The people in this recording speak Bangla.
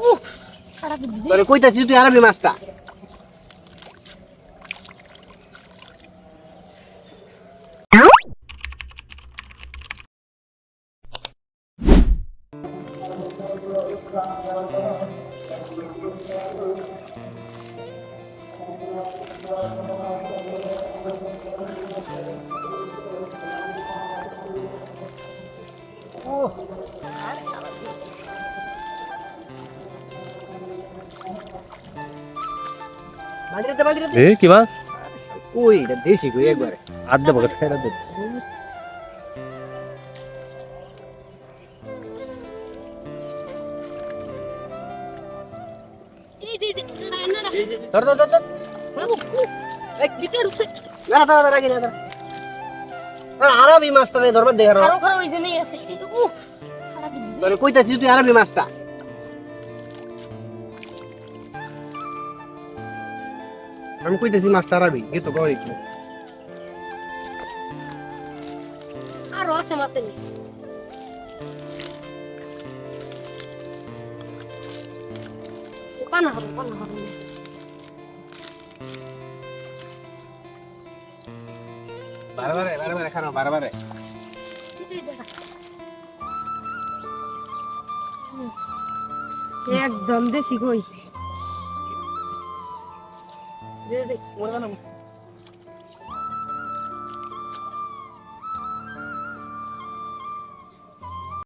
উহ, খারাপ বুদ্ধি। তোরে কইতাছি তুই আরবি মাছটা এ কি মাছ? কই এটা দেশি কই একবারে? না, না, না। না আরবি মাছটা নেই ধরবার দেখার কইতাছি তুই আরবি মাছটা। আমি কইতাছি মাছটা আরবি এ তো কই আরও আছে মাছে নি। পানা হবে, পানা হবে। বারে বারে বারে বারে খানো বারে বারে এটাই দেখা। একদম দেশি কই দে দে ওরা না